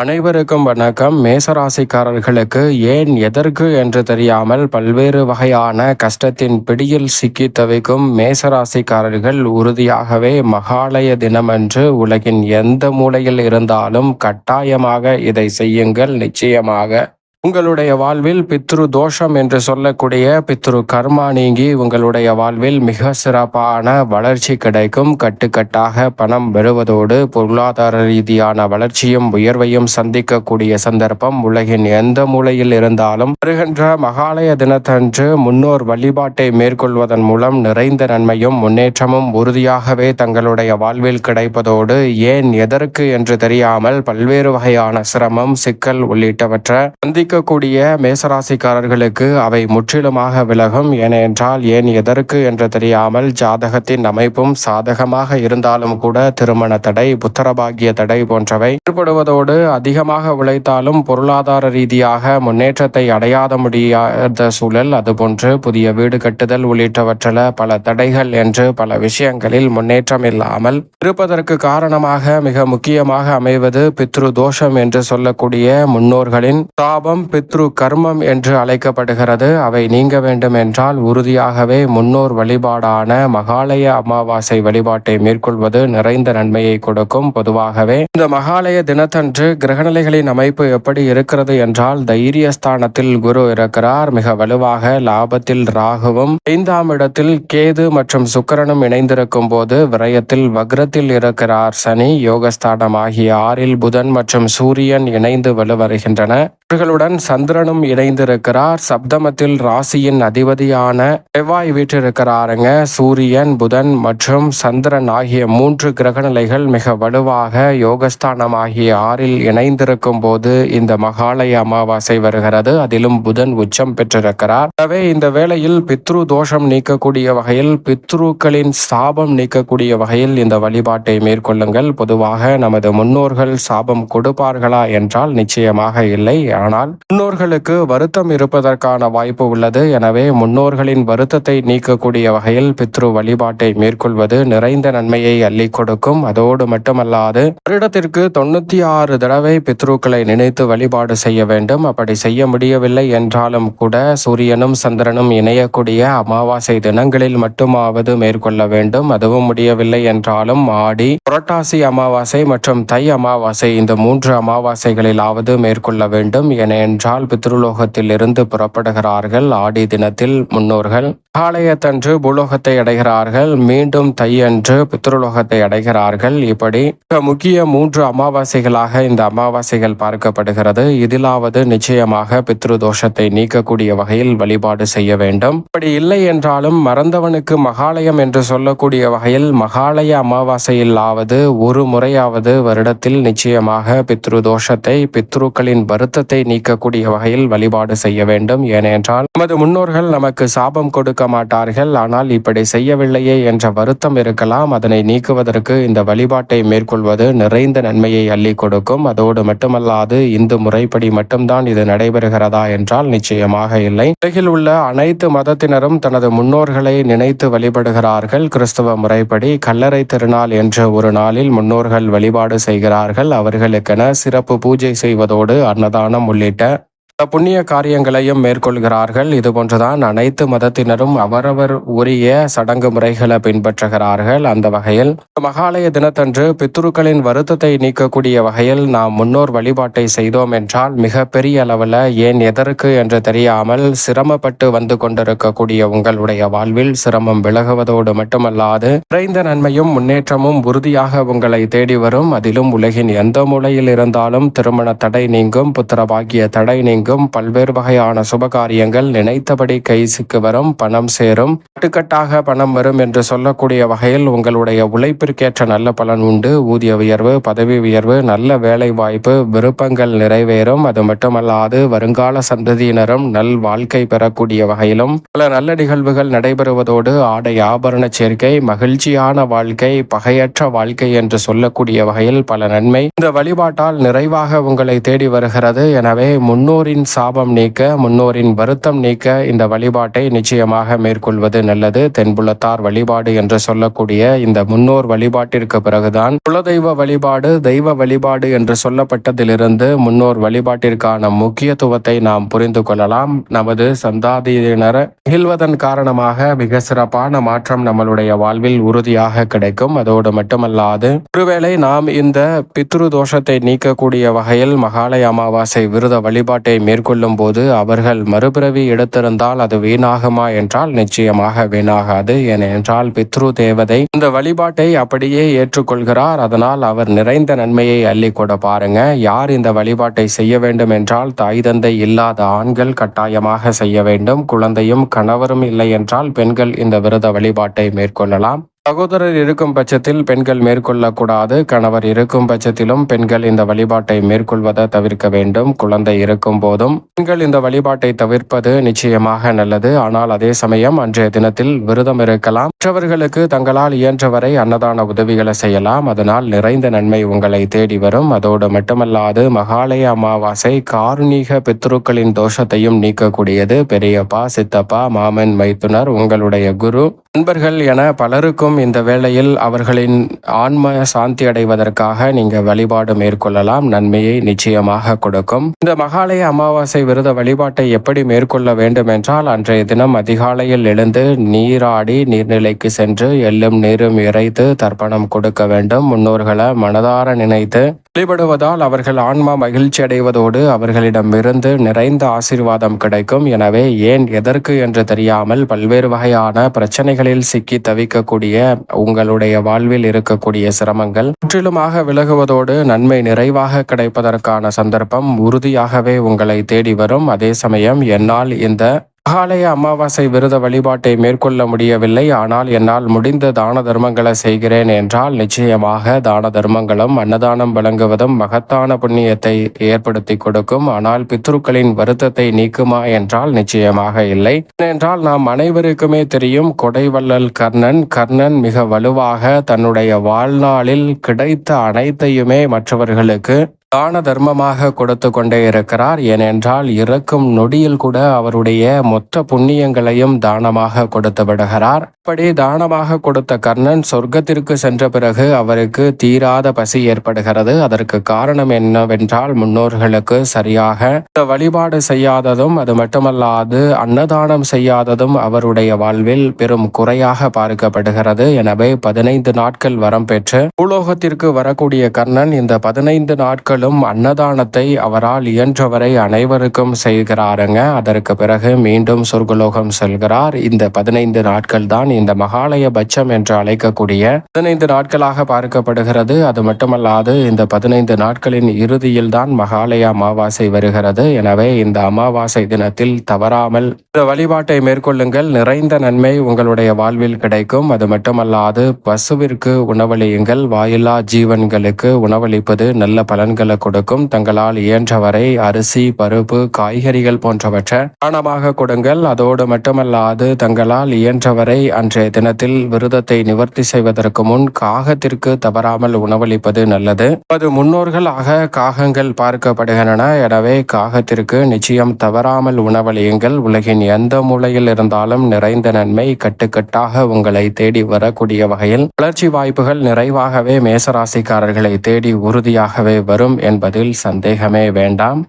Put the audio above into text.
அனைவருக்கும் வணக்கம். மேசராசிக்காரர்களுக்கு ஏன் எதற்கு என்று தெரியாமல் பல்வேறு வகையான கஷ்டத்தின் பிடியில் சிக்கி தவிக்கும் மேசராசிக்காரர்கள் உறுதியாகவே மகாலய தினமன்று உலகின் எந்த மூலையில் இருந்தாலும் கட்டாயமாக இதை செய்யுங்கள். நிச்சயமாக உங்களுடைய வாழ்வில் பித்ரு தோஷம் என்று சொல்லக்கூடிய பித்ரு கர்மா நீங்கி உங்களுடைய வாழ்வில் மிக சிறப்பான வளர்ச்சி கிடைக்கும். கட்டுக்கட்டாக பணம் பெறுவதோடு பொருளாதார ரீதியான வளர்ச்சியும் உயர்வையும் சந்திக்கக்கூடிய சந்தர்ப்பம் உலகின் எந்த மூலையில் இருந்தாலும். வருகின்ற மகாலய தினத்தன்று முன்னோர் வழிபாட்டை மேற்கொள்வதன் மூலம் நிறைந்த நன்மையும் முன்னேற்றமும் உறுதியாகவே தங்களுடைய வாழ்வில் கிடைப்பதோடு ஏன் எதற்கு என்று தெரியாமல் பல்வேறு வகையான சிரமம் சிக்கல் உள்ளிட்டவற்றை சந்திக்க இருக்கக்கூடிய மேசராசிக்காரர்களுக்கு அவை முற்றிலுமாக விலகும். ஏனென்றால் ஏன் எதற்கு என்று தெரியாமல் ஜாதகத்தின் அமைப்பும் சாதகமாக இருந்தாலும் கூட திருமண தடை புத்தரபாகிய தடை போன்றவை ஏற்படுவதோடு அதிகமாக உழைத்தாலும் பொருளாதார ரீதியாக முன்னேற்றத்தை அடையாத முடியாத சூழல். அதுபோன்று புதிய வீடு கட்டுதல் உள்ளிட்டவற்றில் பல தடைகள் என்று பல விஷயங்களில் முன்னேற்றம் இல்லாமல் இருப்பதற்கு காரணமாக மிக முக்கியமாக அமைவது பித்ரு தோஷம் என்று சொல்லக்கூடிய முன்னோர்களின் தாபம் பித்ரு கர்மம் என்று அழைக்கப்படுகிறது. அவை நீங்க வேண்டும் என்றால் உறுதியாகவே முன்னோர் வழிபாடான மகாலய அமாவாசை வழிபாட்டை மேற்கொள்வது நிறைந்த நன்மையை கொடுக்கும். பொதுவாகவே இந்த மகாலய தினத்தன்று கிரகநிலைகளின் அமைப்பு எப்படி இருக்கிறது என்றால் தைரியஸ்தானத்தில் குரு இருக்கிறார். மிக வலுவாக லாபத்தில் ராகுவும் ஐந்தாம் இடத்தில் கேது மற்றும் சுக்கரனும் இணைந்திருக்கும் போது விரயத்தில் வக்ரத்தில் இருக்கிறார். சனி யோகஸ்தானம் ஆகிய ஆறில் புதன் மற்றும் சூரியன் இணைந்து வலுவருகின்றன. இவர்களுடன் சந்திரனும் இணைந்திருக்கிறார். சப்தமத்தில் ராசியின் அதிபதியான செவ்வாய் வீற்றிருக்கிறாருங்க. சூரியன் புதன் மற்றும் சந்திரன் ஆகிய மூன்று கிரகநிலைகள் மிக வலுவாக யோகஸ்தானம் ஆகிய ஆறில் இணைந்திருக்கும் போது இந்த மகாலய அமாவாசை வருகிறது. அதிலும் புதன் உச்சம் பெற்றிருக்கிறார். எனவே இந்த வேளையில் பித்ரு தோஷம் நீக்கக்கூடிய வகையில் பித்ருக்களின் சாபம் நீக்கக்கூடிய வகையில் இந்த வழிபாட்டை மேற்கொள்ளுங்கள். பொதுவாக நமது முன்னோர்கள் சாபம் கொடுப்பார்களா என்றால் நிச்சயமாக இல்லை. ஆனால் முன்னோர்களுக்கு வருத்தம் இருப்பதற்கான வாய்ப்பு உள்ளது. எனவே முன்னோர்களின் வருத்தத்தை நீக்கக்கூடிய வகையில் பித்ரு வழிபாட்டை மேற்கொள்வது நிறைந்த நன்மையை அள்ளி கொடுக்கும். அதோடு மட்டுமல்லாது வருடத்திற்கு தொண்ணூத்தி ஆறு தடவை பித்ருக்களை நினைத்து வழிபாடு செய்ய வேண்டும். அப்படி செய்ய முடியவில்லை என்றாலும் கூட சூரியனும் சந்திரனும் இணையக்கூடிய அமாவாசை தினங்களில் மட்டுமாவது மேற்கொள்ள வேண்டும். அதுவும் முடியவில்லை என்றாலும் ஆடி புரட்டாசி அமாவாசை மற்றும் தை அமாவாசை இந்த மூன்று அமாவாசைகளிலாவது மேற்கொள்ள வேண்டும். என என்றால் பித்ருலோகத்தில் இருந்து புறப்படுகிறார்கள். ஆடி தினத்தில் முன்னோர்கள் ஆலயத்தன்று பூலோகத்தை அடைகிறார்கள். மீண்டும் தையன்று பித்ருலோகத்தை அடைகிறார்கள். இப்படி முக்கிய மூன்று அமாவாசைகளாக இந்த அமாவாசைகள் பார்க்கப்படுகிறது. இதிலாவது நிச்சயமாக பித்ரு தோஷத்தை நீக்கக்கூடிய வகையில் வழிபாடு செய்ய வேண்டும். அப்படி இல்லை என்றாலும் மறந்தவனுக்கு மகாலயம் என்று சொல்லக்கூடிய வகையில் மகாலய அமாவாசையிலாவது ஒரு முறையாவது வருடத்தில் நிச்சயமாக பித்ரு தோஷத்தை பித்ருக்களின் வருத்தத்தை நீக்கக்கூடிய வகையில் வழிபாடு செய்ய வேண்டும். ஏனென்றால் நமது முன்னோர்கள் நமக்கு சாபம் கொடுக்க மாட்டார்கள் ஆனால் இப்படி செய்யவில்லையே என்ற வருத்தம் இருக்கலாம். அதனை நீக்குவதற்கு இந்த வழிபாட்டை மேற்கொள்வது நிறைந்த நன்மையை அள்ளி கொடுக்கும். அதோடு மட்டுமல்லாது இந்து முறைப்படி மட்டும்தான் இது நடைபெறுகிறதா என்றால் நிச்சயமாக இல்லை. உலகில் உள்ள அனைத்து மதத்தினரும் தனது முன்னோர்களை நினைத்து வழிபடுகிறார்கள். கிறிஸ்தவ முறைப்படி கல்லறை திருநாள் என்ற ஒரு நாளில் முன்னோர்கள் வழிபாடு செய்கிறார்கள். அவர்களுக்கென சிறப்பு பூஜை செய்வதோடு அன்னதானம் உள்ளிட்ட புண்ணிய காரியங்களையும் மேற்கொள்கிறார்கள். இது போன்றுதான் அனைத்து மதத்தினரும் அவரவர் உரிய சடங்கு முறைகளை பின்பற்றுகிறார்கள். அந்த வகையில் மகாலய தினத்தன்று பித்ருக்களின் வருத்தத்தை நீக்கக்கூடிய வகையில் நாம் முன்னோர் வழிபாட்டை செய்தோம் என்றால் மிக பெரிய அளவில் ஏன் எதற்கு என்று தெரியாமல் சிரமப்பட்டு வந்து கொண்டிருக்கக்கூடிய உங்களுடைய வாழ்வில் சிரமம் விலகுவதோடு மட்டுமல்லாது குறைந்த நன்மையும் முன்னேற்றமும் உறுதியாக உங்களை தேடி வரும். அதிலும் உலகின் எந்த மூலையில் இருந்தாலும் திருமண தடை நீங்கும் புத்திரபாகிய தடை நீங்கும். எங்கும் பல்வேறு வகையான சுபகாரியங்கள் நினைத்தபடி கைசுக்கு வரும் பணம் சேரும். கட்டுக்கட்டாக பணம் வரும் என்று சொல்லக்கூடிய வகையில் உங்களுடைய உழைப்பிற்கேற்ற நல்ல பலன் உண்டு. ஊதிய உயர்வு பதவி உயர்வு நல்ல வேலை வாய்ப்பு விருப்பங்கள் நிறைவேறும். அது மட்டுமல்லாது வருங்கால சந்ததியினரும் நல் வாழ்க்கை பெறக்கூடிய வகையிலும் பல நல்ல நிகழ்வுகள் நடைபெறுவதோடு ஆடை ஆபரண சேர்க்கை மகிழ்ச்சியான வாழ்க்கை பகையற்ற வாழ்க்கை என்று சொல்லக்கூடிய வகையில் பல நன்மை. இந்த வழிபாட்டால் நிறைவாக உங்களை தேடி வருகிறது. எனவே முன்னோரின் முன்னோரின் சாபம் நீக்க முன்னோரின் வருத்தம் நீக்க இந்த வழிபாட்டை நிச்சயமாக மேற்கொள்வது நல்லது. தென்புலத்தார் வழிபாடு என்று சொல்லக்கூடிய இந்த முன்னோர் வழிபாட்டிற்கு பிறகுதான் குலதெய்வ வழிபாடு தெய்வ வழிபாடு என்று சொல்லப்பட்டதிலிருந்து முன்னோர் வழிபாட்டிற்கான முக்கியத்துவத்தை நாம் புரிந்து கொள்ளலாம். நமது சந்தாதியினர் மகிழ்வதன் காரணமாக மிக சிறப்பான மாற்றம் நம்மளுடைய வாழ்வில் உறுதியாக கிடைக்கும். அதோடு மட்டுமல்லாது ஒருவேளை நாம் இந்த பித்ரு தோஷத்தை நீக்கக்கூடிய வகையில் மகாலய அமாவாசை விரத வழிபாட்டை மேற்கொள்ளும் போது அவர்கள் மறுபிறவி எடுத்திருந்தால் அது வீணாகுமா என்றால் நிச்சயமாக வீணாகாது. ஏனென்றால் பித்ரு தேவதை இந்த வழிபாட்டை அப்படியே ஏற்றுக்கொள்கிறார். அதனால் அவர் நிறைந்த நன்மையை அள்ளி கூட பாருங்க. யார் இந்த வழிபாட்டை செய்ய வேண்டும் என்றால் தாய் தந்தை இல்லாத ஆண்கள் கட்டாயமாக செய்ய வேண்டும். குழந்தையும் கணவரும் இல்லை என்றால் பெண்கள் இந்த விரத வழிபாட்டை மேற்கொள்ளலாம். சகோதரர் இருக்கும் பட்சத்தில் பெண்கள் மேற்கொள்ளக்கூடாது கணவர் இருக்கும் பட்சத்திலும் பெண்கள் இந்த வழிபாட்டை மேற்கொள்வதை தவிர்க்க வேண்டும். குழந்தை இருக்கும் போதும் பெண்கள் இந்த வழிபாட்டை தவிர்ப்பது நிச்சயமாக நல்லது. ஆனால் அதே சமயம் அன்றைய தினத்தில் விரதம் இருக்கலாம். மற்றவர்களுக்கு தங்களால் இயன்றவரை அன்னதான உதவிகளை செய்யலாம். அதனால் நிறைந்த நன்மை உங்களை தேடி வரும். அதோடு மட்டுமல்லாது மகாலய அமாவாசை காருணிக பித்ருக்களின் தோஷத்தையும் நீக்கக்கூடியது. பெரியப்பா சித்தப்பா மாமன் மைத்துனர் உங்களுடைய குரு நண்பர்கள் என பலருக்கும் இந்த வேளையில் அவர்களின் ஆன்ம சாந்தி அடைவதற்காக நீங்க வழிபாடு மேற்கொள்ளலாம். நன்மையை நிச்சயமாக கொடுக்கும். இந்த மகாலய அமாவாசை விரத வழிபாட்டை எப்படி மேற்கொள்ள வேண்டும் என்றால் அன்றைய தினம் அதிகாலையில் எழுந்து நீராடி நீர்நிலைக்கு சென்று எள்ளும் நீரும் இறைத்து தர்ப்பணம் கொடுக்க வேண்டும். முன்னோர்களை மனதார நினைத்து வழிபடுவதால் அவர்கள் ஆன்மா மகிழ்ச்சி அடைவதோடு அவர்களிடமிருந்து நிறைந்த ஆசீர்வாதம் கிடைக்கும். எனவே ஏன் எதற்கு என்று தெரியாமல் பல்வேறு வகையான பிரச்சனைகளில் சிக்கி தவிக்கக்கூடிய உங்களுடைய வாழ்வில் இருக்கக்கூடிய சிரமங்கள் முற்றிலுமாக விலகுவதோடு நன்மை நிறைவாக கிடைப்பதற்கான சந்தர்ப்பம் உறுதியாகவே உங்களை தேடி வரும். அதே சமயம் என்னால் இந்த ஆலய அமாவாசை விரத வழிபாட்டை மேற்கொள்ள முடியவில்லை. ஆனால் என்னால் முடிந்த தான தர்மங்களை செய்கிறேன் என்றால் நிச்சயமாக தான தர்மங்களும் அன்னதானம் வழங்குவதும் மகத்தான புண்ணியத்தை ஏற்படுத்தி கொடுக்கும். ஆனால் பித்ருக்களின் வருத்தத்தை நீக்குமா என்றால் நிச்சயமாக இல்லை. ஏனென்றால் நாம் அனைவருக்குமே தெரியும் கொடைவள்ளல் கர்ணன் கர்ணன் மிக வலுவாக தன்னுடைய வாழ்நாளில் கிடைத்த அனைத்தையுமே மற்றவர்களுக்கு தான தர்மமாக கொடுத்து கொண்டே இருக்கிறார். ஏனென்றால் இறக்கும் நொடியில் கூட அவருடைய மொத்த புண்ணியங்களையும் தானமாக கொடுத்து விடுகிறார். அப்படி தானமாக கொடுத்த கர்ணன் சொர்க்கத்திற்கு சென்ற பிறகு அவருக்கு தீராத பசி ஏற்படுகிறது. அதற்கு காரணம் என்னவென்றால் முன்னோர்களுக்கு சரியாக வழிபாடு செய்யாததும் அது மட்டுமல்லாது அன்னதானம் செய்யாததும் அவருடைய வாழ்வில் பெரும் குறையாக பார்க்கப்படுகிறது. எனவே பதினைந்து நாட்கள் வரம் பெற்று பூலோகத்திற்கு வரக்கூடிய கர்ணன் இந்த பதினைந்து நாட்கள் மக்களும் அன்னதானத்தை அவரால் இயன்றவரை அனைவருக்கும் செய்கிறாருங்க. அதற்கு பிறகு மீண்டும் சொர்க்கலோகம் செல்கிறார். இந்த பதினைந்து நாட்கள் தான் இந்த மகாலய பட்சம் என்று அழைக்கக்கூடிய பதினைந்து நாட்களாக பார்க்கப்படுகிறது. அது மட்டுமல்லாது இந்த பதினைந்து நாட்களின் இறுதியில் தான் மகாலய அமாவாசை வருகிறது. எனவே இந்த அமாவாசை தினத்தில் தவறாமல் இந்த வழிபாட்டை மேற்கொள்ளுங்கள். நிறைந்த நன்மை உங்களுடைய வாழ்வில் கிடைக்கும். அது மட்டுமல்லாது பசுவிற்கு உணவளியுங்கள். வாயில்லா ஜீவன்களுக்கு உணவளிப்பது நல்ல பலன்கள் பலன்களை கொடுக்கும். தங்களால் இயன்றவரை அரிசி பருப்பு காய்கறிகள் போன்றவற்றை தானமாக கொடுங்கள். அதோடு மட்டுமல்லாது தங்களால் இயன்றவரை அன்றைய தினத்தில் விரதத்தை நிவர்த்தி செய்வதற்கு முன் காகத்திற்கு தவறாமல் உணவளிப்பது நல்லது. அது முன்னோர்களாக காகங்கள் பார்க்கப்படுகின்றன. எனவே காகத்திற்கு நிச்சயம் தவறாமல் உணவளியுங்கள். உலகின் எந்த மூலையில் இருந்தாலும் நிறைந்த நன்மை கட்டுக்கட்டாக உங்களை தேடி வரக்கூடிய வகையில் வளர்ச்சி வாய்ப்புகள் நிறைவாகவே மேசராசிக்காரர்களை தேடி உறுதியாகவே வரும். என்பதில் சந்தேகமே வேண்டாம்.